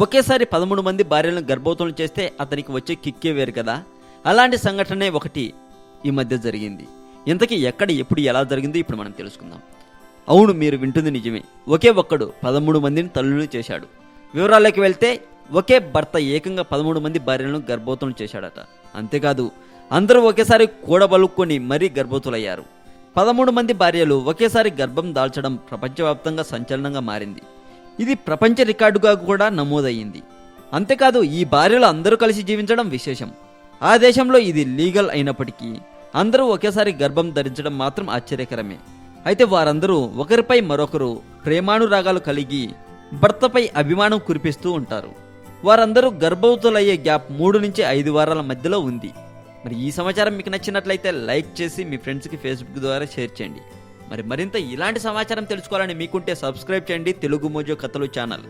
ఒకేసారి పదమూడు మంది భార్యలను గర్భవతులను చేస్తే అతనికి వచ్చే కిక్కే వేరు కదా. అలాంటి సంఘటనే ఒకటి ఈ మధ్య జరిగింది. ఇంతకీ ఎక్కడ ఎప్పుడు ఎలా జరిగిందో ఇప్పుడు మనం తెలుసుకుందాం. అవును మీరు వింటుంది నిజమే. ఒకే ఒక్కడు పదమూడు మందిని తల్లులు చేశాడు. వివరాల్లోకి వెళ్తే ఒకే భర్త ఏకంగా పదమూడు మంది భార్యలను గర్భవతులు చేశాడట. అంతేకాదు అందరూ ఒకేసారి కూడబలుక్కొని మరీ గర్భవతులయ్యారు. పదమూడు మంది భార్యలు ఒకేసారి గర్భం దాల్చడం ప్రపంచవ్యాప్తంగా సంచలనంగా మారింది. ఇది ప్రపంచ రికార్డుగా కూడా నమోదయ్యింది. అంతేకాదు ఈ భార్యలు అందరూ కలిసి జీవించడం విశేషం. ఆ దేశంలో ఇది లీగల్ అయినప్పటికీ అందరూ ఒకేసారి గర్భం ధరించడం మాత్రం ఆశ్చర్యకరమే. అయితే వారందరూ ఒకరిపై మరొకరు ప్రేమానురాగాలు కలిగి భర్తపై అభిమానం కురిపిస్తూ ఉంటారు. వారందరూ గర్భవతులయ్యే గ్యాప్ మూడు నుంచి ఐదు వారాల మధ్యలో ఉంది. మరి ఈ సమాచారం మీకు నచ్చినట్లయితే లైక్ చేసి మీ ఫ్రెండ్స్కి ఫేస్బుక్ ద్వారా షేర్ చేయండి. మరి మరింత ఇలాంటి సమాచారం తెలుసుకోవాలని మీకుంటే సబ్స్క్రైబ్ చేయండి తెలుగు మోజో కథలు ఛానల్.